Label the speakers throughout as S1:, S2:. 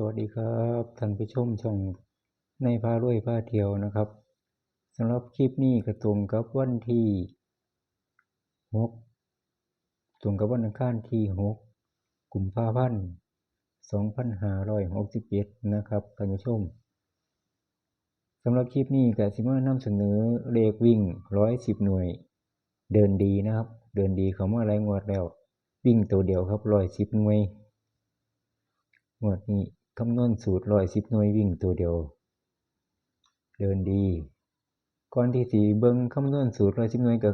S1: สวัสดีครับท่านผู้ชมช่องในพารวยพาเที่ยวนะครับสำหรับคลิปนี้ก็ตรงกับวันที่หกตรงกับวันอังคารที่หกกลุ่มภาพันธ์สองพันห้าร้อยหกสิบเอ็ดนะครับท่านผู้ชมสำหรับคลิปนี้กสิมานำเสนอเลขวิ่งร้อยสิบหน่วย เดินดีนะครับ เดินดีเขามาหลายงวดแล้ว วิ่งตัวเดียวครับร้อยสิบหน่วยงวดนี้ คำนวณสูตรร้อยสิบหน่วยวิ่งตัวเดียว เดินดี ก่อนที่สีเบิ้งคำนวณสูตรร้อยสิบหน่วยก็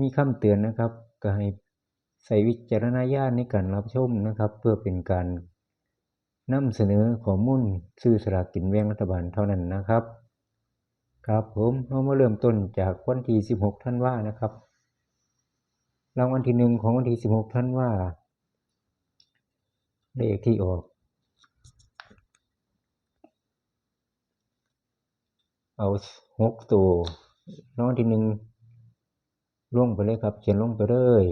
S1: มีคำเตือนนะครับ ก็ให้ใส่วิจารณญาณในการรับชมนะครับ เพื่อเป็นการนำเสนอข้อมูลซื้อสลากกินแบ่งรัฐบาลเท่านั้นนะครับ ครับผมเรามาเริ่มต้นจากวันที่สิบหกท่านว่านะครับ รางวัลที่หนึ่งของวันที่สิบหกท่านว่าเลขที่ออก เอาหกตัวรางที่หนึ่งล่วงไปเลยครับ เขียนล่วงไปเลย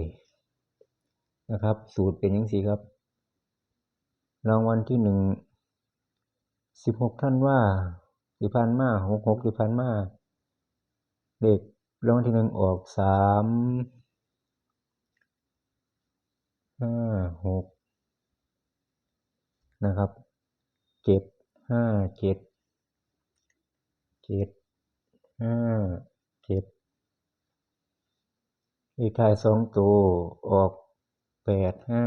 S1: นะครับ สูตรเป็นยังสีครับ รางวัลที่หนึ่งสิบหกท่านว่าที่พันมาหกหกที่พันมาเลขรางวัลที่หนึ่งออกสามห้าหกนะครับเจ็ดห้าเจ็ด เจ็ดห้าเจ็ดเลขท้ายสองตัวออกแปดห้า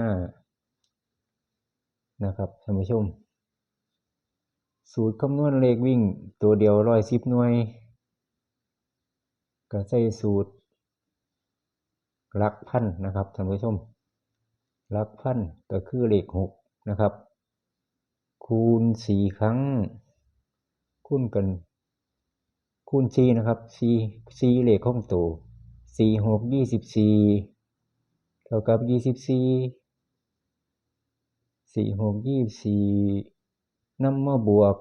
S1: นะครับท่านผู้ชม สูตรคำนวณเลขวิ่งตัวเดียวร้อยสิบหน่วย ก็ใช้สูตรหลักพันนะครับท่านผู้ชมหลักพันก็คือเลขหกนะครับ คูณสี่ครั้ง คูณกัน คูณสี่นะครับสี่สี่เลขของตัวสี่หกยี่สิบสี่เท่ากับยี่สิบสี่สี่หกยี่สี่นำมาบวก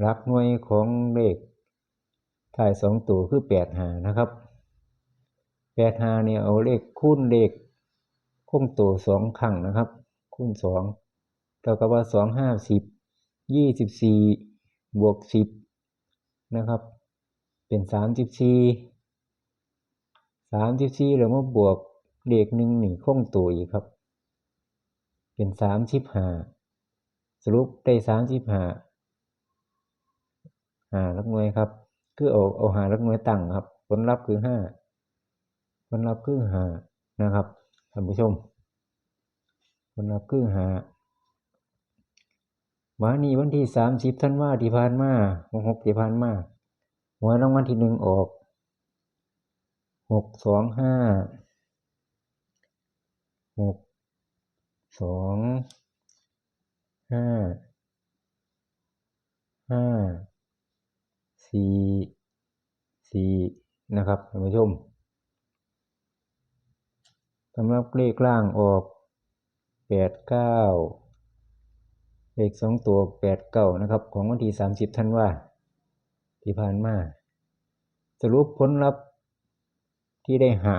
S1: หลักหน่วยของเลขถ่ายสองตัวคือแปดหานะครับแปดหาเนี่ยเอาเลขคูณเลขคงตัวสองครั้งนะครับ คูณสองเท่ากับว่าสองห้าสิบยี่สิบสี่ บวกสิบนะครับ เป็นสามสิบสี่สามสิบสี่แล้วมาบวกเลขหนึ่งหนึ่งคงตัวอีกครับ เป็นสามสิบห้าสรุปได้สามสิบห้าหาลักหน่วยครับ คือเอาเอาหาลักหน่วยตั้งครับ ผลลัพธ์คือห้าผลลัพธ์คือหานะครับท่านผู้ชมผลลัพธ์คือหา มานี่วันที่สามสิบท่านว่าที่ผ่านมาหกหกที่ผ่านมาหัวรางวัลที่หนึ่งออกหกสองห้าหกสองห้าห้าสี่สี่นะครับท่านผู้ชมสำหรับเลขล่างออกแปดเก้า เลขสองตัวแปดเก้านะครับ ของวันที่สามสิบท่านว่าที่ผ่านมาสรุปผลลัพธ์ที่ได้หา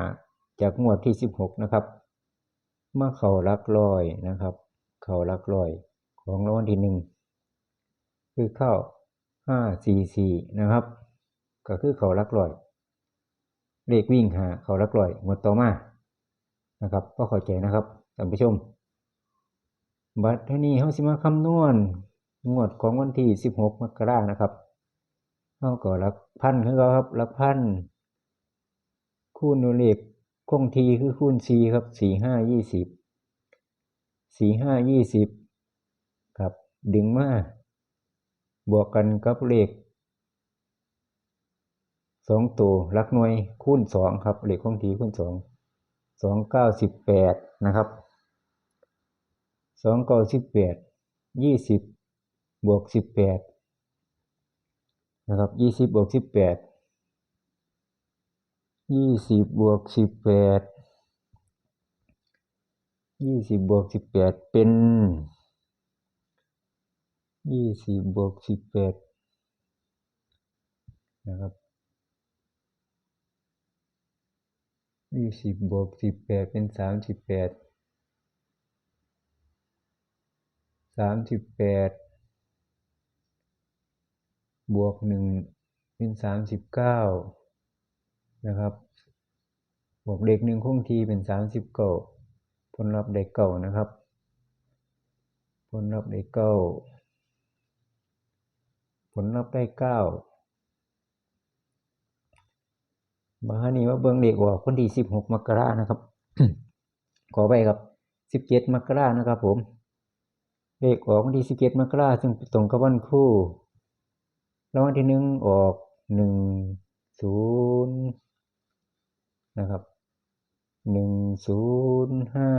S1: จากงวดที่สิบหกนะครับมาเข่ารักลอยนะครับ เข่ารักลอยของรางวัลที่หนึ่งคือเข้าห้าสี่สี่นะครับ ก็คือเข่ารักลอย เลขวิ่งหาเข่ารักลอยหมดต่อมานะครับก็เข้าใจนะครับท่านผู้ชม บัดทีนี้เขาสิมาคำนวณงวดของวันที่สิบหกมกรานะครับเขาก็รักพันคือเขาครับรักพันคูณด้วยเลขคงทีคือคูณสี่ครับสี่ห้ายี่สิบสี่ห้ายี่สิบครับ ดึงมา บวกกันกับเลขสองตัวลักหน่วยคูณสองครับ เลขคงทีคูณสองสองเก้าสิบแปดนะครับ สองเก้าสิบแปดยี่สิบบวกสิบแปดนะครับยี่สิบบวกสิบแปดยี่สิบบวกสิบแปดยี่สิบบวกสิบแปดเป็นยี่สิบบวกสิบแปดนะครับยี่สิบบวกสิบแปดเป็นสามสิบแปด สามสิบแปดบวกหนึ่งเป็นสามสิบเก้านะครับ บวกเด็กหนึ่งคงทีเป็นสามสิบเก้าผลลัพธ์ได้เก้านะครับ ผลลัพธ์ได้เก้าผลลัพธ์ได้เก้าบาฮานี้ว่าเบิ่งเลขออกวันที่สิบหกมกรานะครับ ขอไปครับสิบเจ็ดมกรานะครับผม เลขออกวันที่สิบเจ็ดมกราซึ่งตรงกับวันคู่รางวัลที่หนึ่งออกหนึ่งศูนย์นะครับหนึ่งศูนย์ห้า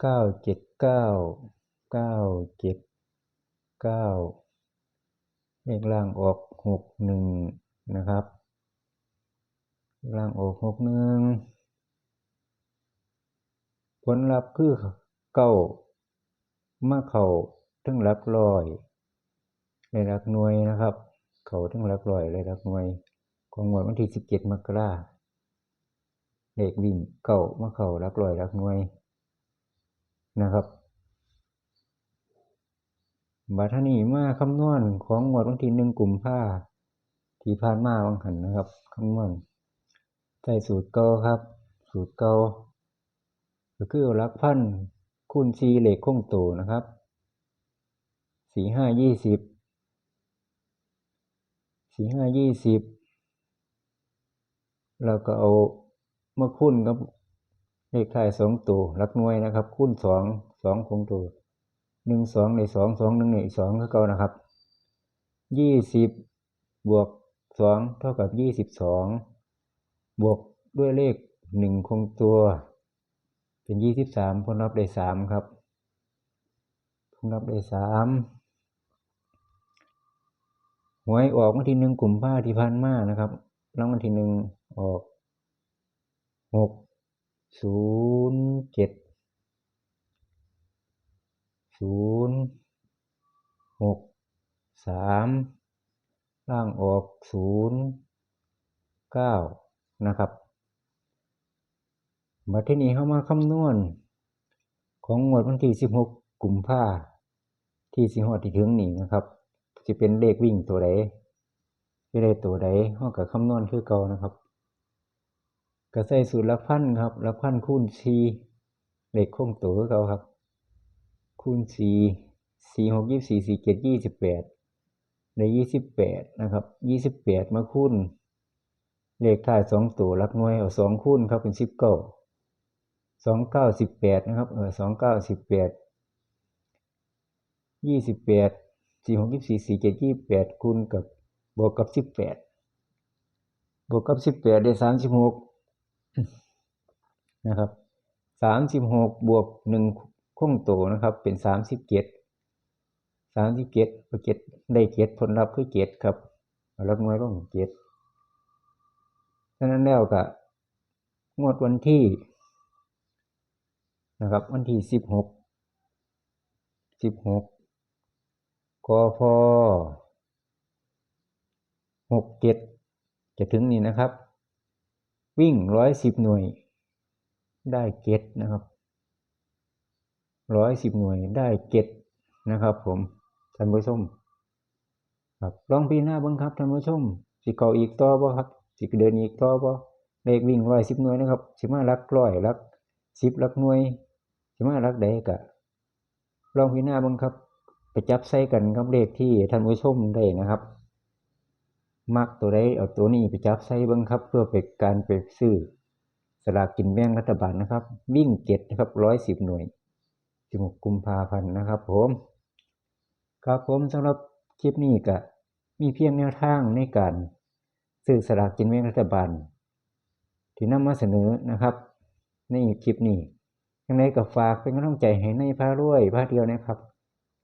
S1: เก้าเจ็ดเก้าเก้าเจ็ดเก้าเลขล่างออกหกหนึ่งนะครับ ล่างออกหกหนึ่ง ผลลัพธ์คือเก้ามาเข่าถึงหลักร้อยในหลักหน่วยนะครับ เข่าถึงหลักร้อยในหลักหน่วย ของงวดวันที่สิบเจ็ดมกราเลขวิ่งเก้ามาเข่าหลักร้อยหลักหน่วยนะครับบัตรนี้มาคำนวณของงวดวันที่หนึ่งกลุ่มผ้าที่ผ่านมาวังหันนะครับคำนวณใส่สูตรเก่าครับ สูตรเก่า ก็คือหลักพันคูณซีเหล็กคงโตนะครับสี่ห้ายี่สิบสี่ห้ายี่สิบแล้วก็เอามาคูณกับเลขท้ายสองตัวหลักหน่วยนะครับ คูณสองสองคงตัวหนึ่งสองในสองสองหนึ่งในสองคือเก่านะครับยี่สิบบวกสองเท่ากับยี่สิบสองบวกด้วยเลขหนึ่งคงตัว เป็นยี่สิบสามผลลัพธ์ได้สามครับ ผลลัพธ์ได้สามหวยออกวันที่หนึ่งกลุ่มผ้าที่พันมานะครับรางวัลที่หนึ่งออกหกศูนย์เจ็ดศูนย์หกสามล่างออกศูนย์เก้านะครับ มาที่นี้เข้ามาคำนวณ ของงวดวันที่สิบหกกุมภาที่สิหอดที่ถึงนี่นะครับจะเป็นเลขวิ่งตัวใดจะได้ตัวใดห้อกับคำนวณคือเก่านะครับก็ใส่สูตรละพันครับละพันคูณสีเลขคงตัวคือเก่าครับ คูณสีสี่หกยี่สี่สี่เจ็ดยี่สิบแปดได้ยี่สิบแปดนะครับยี่สิบแปดมาคูณเลขท้ายสองตัวลักหน่วยเอาสองคูณครับเป็นสิบเก้า สองเก้าสิบแปดนะครับ เออสองเก้าสิบแปดยี่สิบแปดสี่หกยี่สี่สี่เจ็ดยี่แปดคูณกับบวกกับสิบแปดบวกกับสิบแปดได้สามสิบหกนะครับสามสิบหกบวกหนึ่งคงโตนะครับ เป็นสามสิบเจ็ดสามสิบเจ็ดพอเจ็ดได้เจ็ดผลลัพธ์คือเจ็ดครับเอาลักหน่วยลงเจ็ดฉะนั้นแล้วก็งวดวันที่ นะครับ วันที่สิบหกสิบหกกพหกเจ็ดจะถึงนี่นะครับ วิ่งร้อยสิบหน่วย ได้เจ็ดนะครับร้อยสิบหน่วยได้เจ็ดนะครับ ผมท่านผู้ชมครับลองปีหน้าบ้างครับท่านผู้ชมสิเก่าอีกต่อบ่ครับสิเดินอีกต่อบ่เลขวิ่งร้อยสิบหน่วยนะครับสิมาลักร้อยลักสิบลักหน่วย สิมาลักใดกะลองปีหน้าบ้างครับ ไปจับใส่กันกับเลขที่ท่านผู้ชมได้นะครับ มักตัวใดเอาตัวนี้ไปจับใส่บิ้งครับ เพื่อเป็นการไปซื้อสลากกินแบ่งรัฐบาลนะครับ วิ่งเจ็ดนะครับร้อยสิบหน่วยสิบหกกุมภาพันธ์นะครับผมครับผมสำหรับคลิปนี้ก็มีเพียงแนวทางในการซื้อสลากกินแบ่งรัฐบาลที่นำมาเสนอนะครับ ในคลิปนี้ ยังไงก็ฝากเป็นกำลังใจให้ในพารวยพาเดียวนะครับ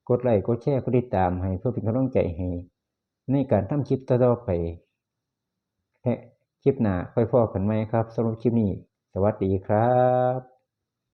S1: กดไลค์กดแชร์กดติดตามให้เพื่อเป็นกำลังใจให้ในการทำคลิปต่อๆไปคลิปหน้าค่อยพอกันไหมครับสำหรับคลิปนี้ สวัสดีครับ